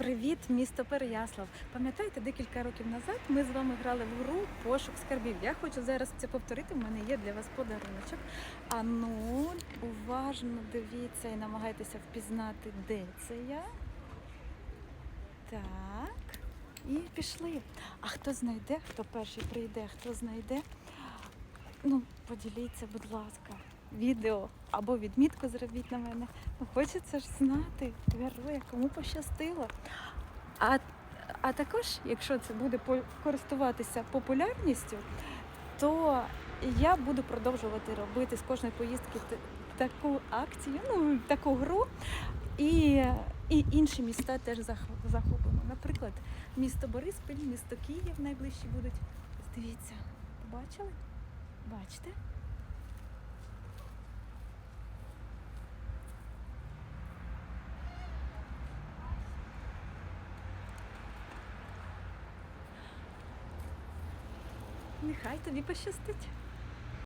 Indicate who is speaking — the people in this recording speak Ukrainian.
Speaker 1: Привіт, місто Переяслав. Пам'ятаєте, декілька років назад ми з вами грали в гру Пошук скарбів. Я хочу зараз це повторити. У мене є для вас подаруночок. А ну, уважно дивіться і намагайтеся впізнати, де це я. Так. І пішли. А хто знайде, хто перший прийде, хто знайде, ну, поділіться, будь ласка, відео або відмітку зробіть на мене. Ну, хочеться ж знати героя, кому пощастило. А, а також, якщо це буде користуватися популярністю, то я буду продовжувати робити з кожної поїздки таку акцію, ну, таку гру. І, і інші міста теж зах- захопимо. Наприклад, місто Бориспіль, місто Київ найближчі будуть. Дивіться, бачили? Бачите? Нехай тобі пощастить.